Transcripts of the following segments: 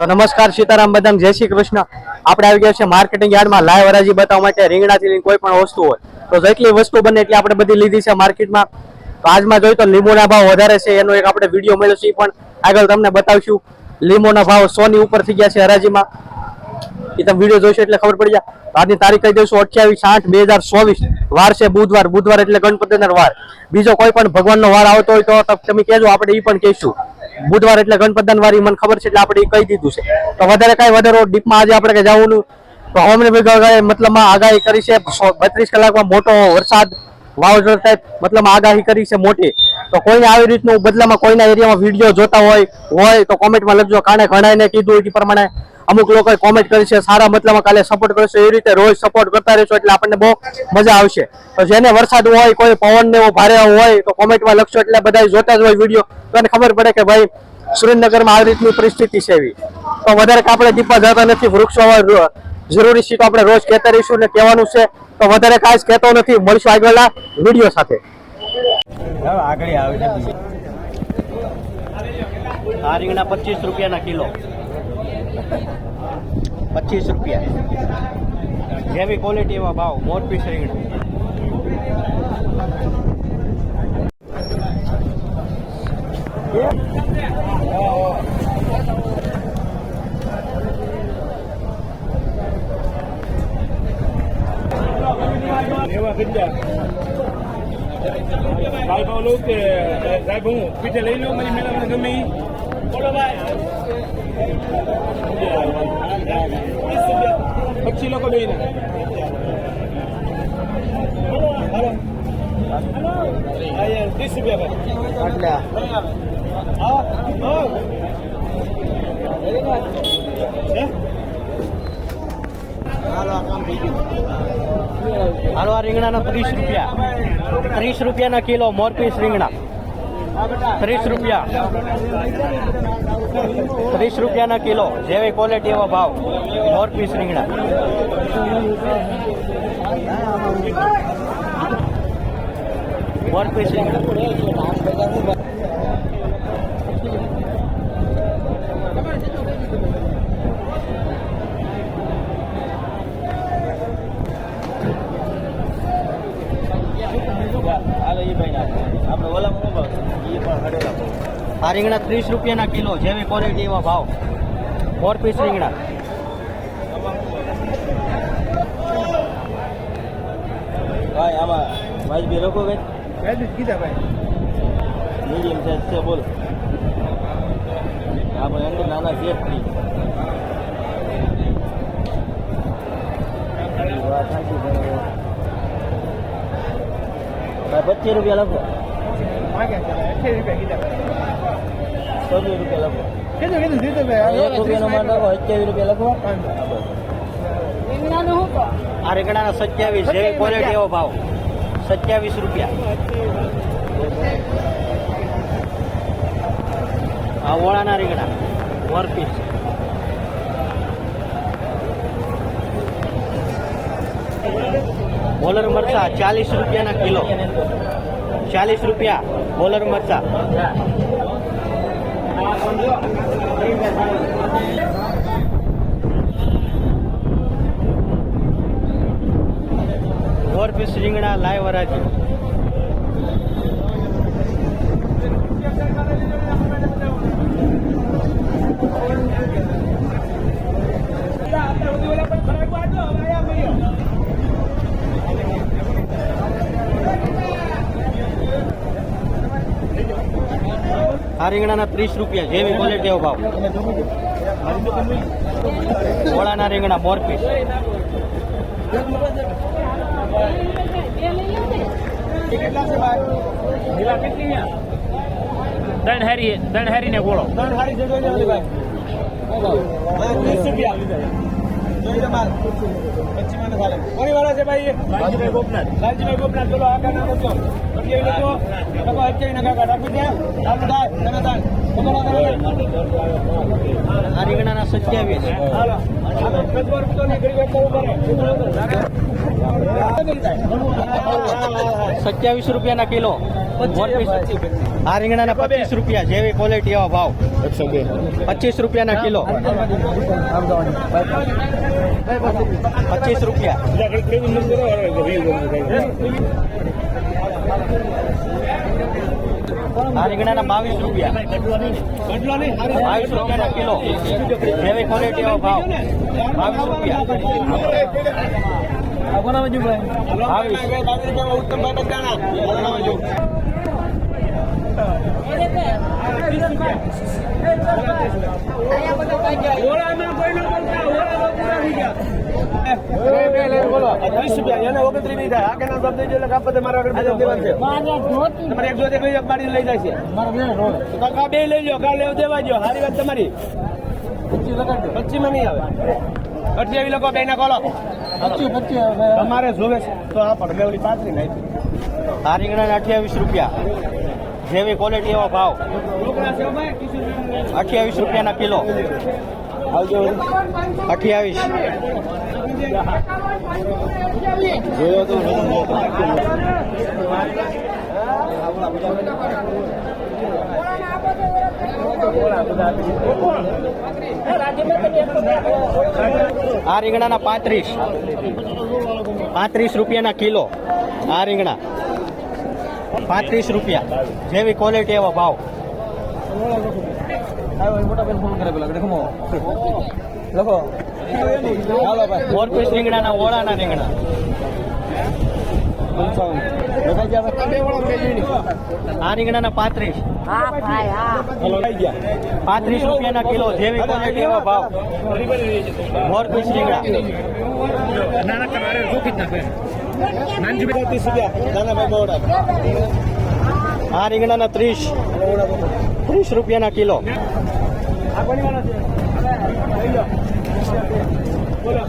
તો નમસ્કાર સીતારામ બદામ, જય શ્રી કૃષ્ણ. આપણે આવી ગયા છે માર્કેટિંગ યાર્ડમાં લાઈવ હરાજી બતાવવા માટે, રીંગણાથી લઈને કોઈ પણ વસ્તુ હોય. તો જેટલી વસ્તુ બને એટલી આપણે બધી લીધી છે માર્કેટમાં તો આજમાં જોઈએ તો લીંબુના ભાવ વધારે છે, એનો એક આપણે વીડિયો મળ્યો છે પણ આગળ તમને બતાવશું. લીંબુના ભાવ સોની ઉપર થઈ ગયા છે હરાજીમાં. એ તમે વીડિયો જોઈશો એટલે ખબર પડી જાય. આજની તારીખ કહી દઈશું, અઠ્યાવીસ આઠ બે હજાર ચોવીસ. વાર છે બુધવાર બુધવાર એટલે ગણપતિના વાર. બીજો કોઈ પણ ભગવાનનો વાર આવતો હોય ત- તમે કહેજો, આપણે એ પણ કહીશું. બુધવાર એટલે ગણપતિનો વાર મને ખબર છે એટલે આપણે એ કહી દીધું છે. તો વધારે કાંઈ વધારો ડીપમાં આજે આપણે કઈ જવાનું તો હવામાન વિભાગે મતલબમાં આગાહી કરી છે. બત્રીસ કલાકમાં મોટો વરસાદ વાવાઝોડા ટાઈપ મતલબ આગાહી કરી છે મોટી. તો કોઈને આવી રીતનું બદલામાં કોઈના એરિયામાં વીડિયો જોતા હોય હોય તો કોમેન્ટમાં લખજો. કારણે ઘણાને કીધું એ પ્રમાણે અમુક લોકોએ કોમેન્ટ કરી છે, સારા મતલબમાં કાલે સપોર્ટ કરશો એ રીતે રોજ સપોર્ટ કરતા રહેશો એટલે આપણને બહુ મજા આવશે. તો જેને વરસાદ હોય, કોઈ પવન ને ભારે હોય, તો કોમેન્ટમાં લખશો એટલે બધા જોતા જ હોય વીડિયો તો ખબર પડે કે ભાઈ, સુરેન્દ્રનગરમાં આવી રીતની પરિસ્થિતિ છે એવી. તો વધારે આપણે દીપા જતા નથી, વૃક્ષો જરૂરી છે તો આપણે રોજ કહેતા રહીશું ને કહેવાનું છે. તો વધારે કાંઈ કહેતો નથી, મળશું આગળના વીડિયો સાથે. આ રીંગણા પચીસ રૂપિયાના કિલો. પચીસ રૂપિયા જેવી ક્વોલિટી એવા ભાવ મોર પીસ રીંગણા એવા કેટલા ભાઈ ભાવ લઉં કે, સાહેબ, હું પીઠે લઈ લઉં મારી મેળા મને ગમે પચીસ લોકો બે ત્રીસ રૂપિયા? હાલો આ રીંગણાના ત્રીસ રૂપિયા ત્રીસ રૂપિયાના કિલો મોરપીસ રીંગણા ત્રીસ રૂપિયા. ત્રીસ રૂપિયાના કિલો. જેવી ક્વોલિટી એવો ભાવ. મોર પીસ રીંગણા. મોર પીસ રીંગણા આપણે ઓલા મોબાઈલ એ પણ હડેલા આ રીંગણા ત્રીસ રૂપિયાના કિલો જેવી ક્વોલિટી એવા ભાવ. ફોર પીસ રીંગણા. ભાઈ આમાં ભાઈ બી લોકો કઈ કીધા ભાઈ. મીડિયમ સાઈઝ છે બોલો. આપણે અંદર નાના જેટથી વાત સાચી બરાબર. ભાઈ. પચીસ રૂપિયા લખો. ચોવીસ રૂપિયા લખો એક રૂપિયાનો માલ લખો અઠ્યાવીસ રૂપિયા લખો. આ રીંગણાના સત્યાવીસ જેવી ક્વોલિટી એવો ભાવ. સત્યાવીસ રૂપિયા. આ ઓળાના રીંગણા પીસ બોલર મરચા ચાલીસ રૂપિયાના કિલો. ચાલીસ રૂપિયા બોલર મરચા. મોર પીસ રીંગણા લાઈવ હરાજી આ રીંગણાના ત્રીસ રૂપિયા જેવી ક્વોલિટી એવો ભાવ. ઓળાના રીંગણા મોર પીસ ત્રણ હારી ત્રણ હારી ગોળો. ત્રણ હારી ત્રીસ રૂપિયા. કોની વાળા છે ભાઈ લાલજીભાઈ ગોપનાથ. લાલજીભાઈ ગોપનાથ, ચલો આગળ ના કરજો. અઠ્યાવીસ લખો. લખો અઠ્યાવીસ ના કાકા. રાખી દે. થાય. તમે થાય. આ રીંગણાના સત્યાવીસ હાલો. સત્યાવીસ રૂપિયાના કિલો આ રીંગણાના પચીસ રૂપિયા જેવી ક્વોલિટી એવા ભાવ પચીસ રૂપિયાના કિલો. પચીસ રૂપિયા. આ રીંગણાના બાવીસ રૂપિયા. બાવીસ રૂપિયાના કિલો. જેવી ક્વોલિટી એવો ભાવ. બાવીસ રૂપિયા. બાવીસ. એને ઓગણત્રીસ નહીં થાય આગળના મારા તમારે એક જોતે કઈ એક લઈ જાય છે બે લઈ લો કાલે દેવા જો સારી વાત તમારી પચી માં નહીં આવે અઠ્યાવીસ લોકો બે ના કોલો તમારે જોવે છે. તો આ ઓલી પાંત્રી નાખી રીંગણાના અઠ્યાવીસ રૂપિયા. જેવી ક્વોલિટી એવો ભાવ. અઠ્યાવીસ રૂપિયાના કિલો. અઠ્યાવીસ. જોયો તો આ રીંગણાના પાંત્રીસ. પાંત્રીસ રૂપિયાના કિલો. આ રીંગણા. પાંત્રીસ રૂપિયા. જેવી ક્વોલિટી એવો ભાવ. મોટા ફોન કરે પેલા લખો. લખો ભાઈ. ફોર પીસ રીંગણાના ઓળાના રીંગણા. આ રીંગણાના પાંત્રીસ. હા ભાઈ હા. હાલો ગયા. પાંત્રીસ રૂપિયાના કિલો જેવી ક્વોલિટી એવો ભાવ. ફોર પીસ રીંગણા આ રીંગણાના ત્રીસ ત્રીસ રૂપિયાના કિલો આ કોની વાળા છે લઈ લો બોલો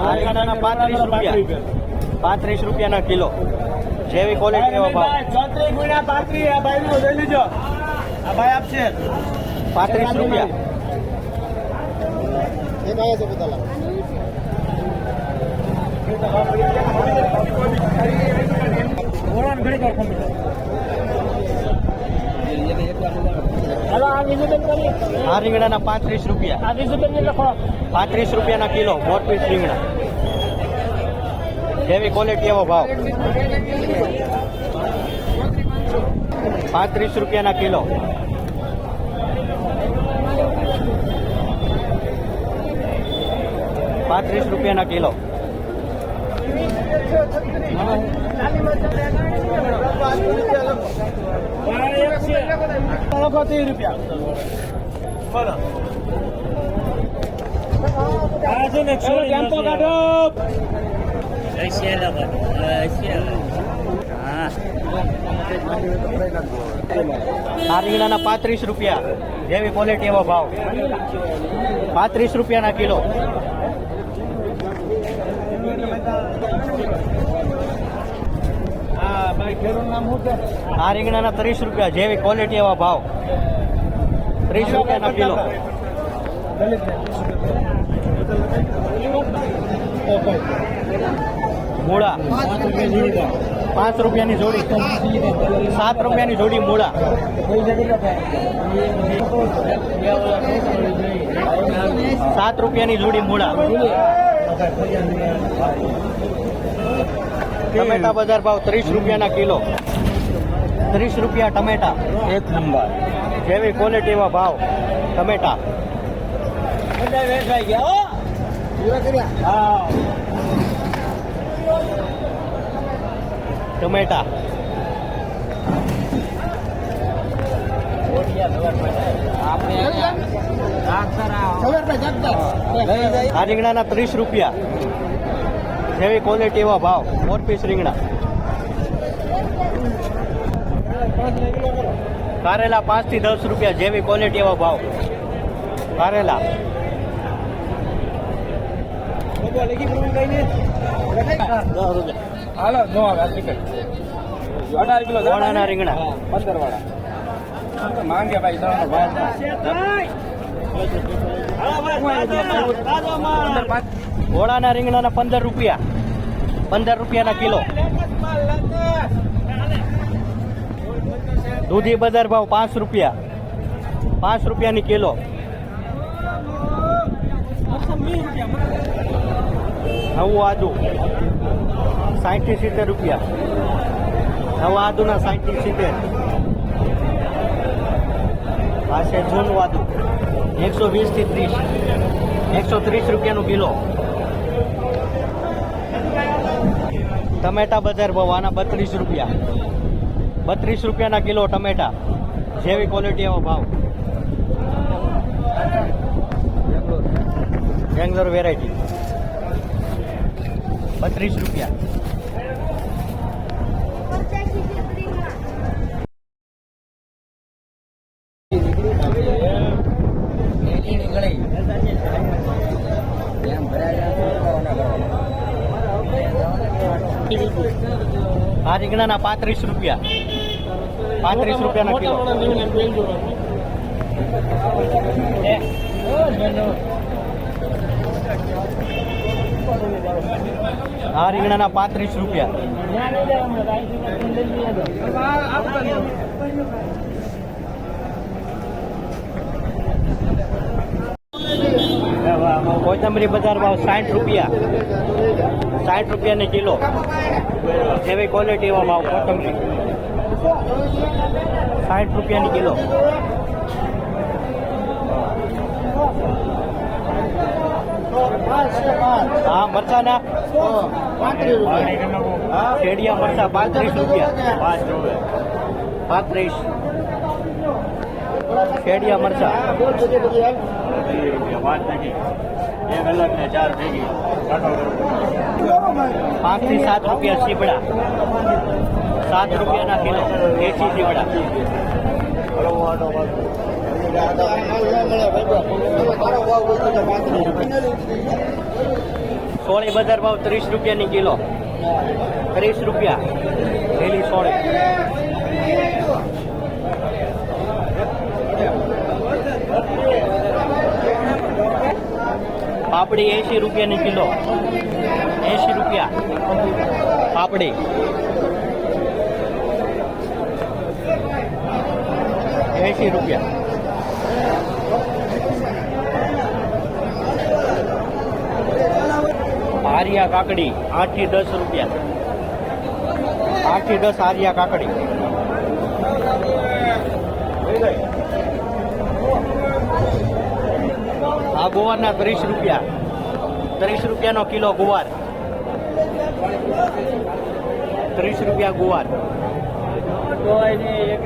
આ રીંગણાના પાંત્રીસ રૂપિયા. પાંત્રીસ રૂપિયાના કિલો. જેવી ક્વોલિટી એવો ભાવ. ચોત્રીસ ગુણ્યા પાંત્રીસ આ ભાઈ નું લઈ લીજો. આ ભાઈ આપશે પાંત્રીસ રૂપિયા. એ આ છે કરીએ આ રીંગણાના પાંત્રીસ રૂપિયા. પાંત્રીસ રૂપિયાના કિલો મોર પીસ રીંગણા. જેવી ક્વોલિટી એવો ભાવ? પાંત્રીસ રૂપિયાના કિલો. પાંત્રીસ રૂપિયાના કિલો. રૂપિયા. કાઢો. આ પાંત્રીસ રૂપિયા. જેવી ક્વોલિટી એવો ભાવ. પાંત્રીસ રૂપિયાના કિલો. આ રીંગણાના ત્રીસ રૂપિયા, જેવી ક્વોલિટી એવા ભાવ. ત્રીસ રૂપિયાના કિલો. મૂળા. પાંચ રૂપિયાની જોડી. સાત રૂપિયાની જોડી મૂળા સાત રૂપિયાની જોડી મૂળા ટમેટા બજાર ભાવ ત્રીસ રૂપિયાના કિલો. ત્રીસ રૂપિયા ટમેટા. એક નંબર. જેવી ક્વોલિટીમાં ભાવ ટમેટા. વેચાઈ ગયા હો. ટમેટા. આ રીંગણાના ત્રીસ રૂપિયા. જેવી ક્વોલિટી એવા ભાવ. ફોર પીસ રીંગણા. કારેલા પાંચથી દસ રૂપિયા જેવી ક્વોલિટી એવા ભાવ. કારેલા. હાલો નો આવે આ અઢાર કિલો રીંગણા. પંદર વાળા માંગ્યા ભાઈ ત્રણ ભાઈ ઘોડાના રીંગણાના પંદર રૂપિયા. પંદર રૂપિયાના કિલો. દૂધી બજાર ભાવ પાંચ રૂપિયા. પાંચ રૂપિયાની કિલો. નવું આદુ. સાઠથી સિત્તેર રૂપિયા. નવા આદુના સાઠથી સિત્તેર. આ છે જૂનું આદુ. એકસો વીસથી ત્રીસ. એકસો ત્રીસ રૂપિયાનું કિલો. ટમેટા બજાર ભાવ આના બત્રીસ રૂપિયા. બત્રીસ રૂપિયાના કિલો ટમેટા. જેવી ક્વોલિટી એવો ભાવ. બેંગ્લોર. વેરાયટી બત્રીસ રૂપિયા. આ રીંગણાના પાંત્રીસ રૂપિયા. પાંત્રીસ રૂપિયાના કિલો. આ રીંગણાના પાંત્રીસ રૂપિયા. કોથમરી બજાર ભાવ સાઠ રૂપિયા. સાઠ રૂપિયાની કિલો. જેવી ક્વોલિટી એવા ભાવ કોથમરી. સાઠ રૂપિયાની કિલો. હા, મરચાના? ખેડિયા મરચા, પાંત્રીસ રૂપિયા. પાંત્રીસ. શેડિયા મરચા. પાંચથી સાત રૂપિયા સીબડા સાત રૂપિયાના કિલો દેશી સીબડા સોળી બજાર ભાવ ત્રીસ રૂપિયાની કિલો. ત્રીસ રૂપિયા. લીલી સોળી. પાપડી એંશી રૂપિયાની કિલો. એંશી રૂપિયા. પાપડી. એંશી રૂપિયા. આર્યા કાકડી, આઠથી દસ રૂપિયા. આઠથી દસ આર્યા કાકડી. આ ગોવારના ત્રીસ રૂપિયા. ત્રીસ રૂપિયાનો કિલો ગુવાર. ત્રીસ રૂપિયા ગુવાર. તો એક એક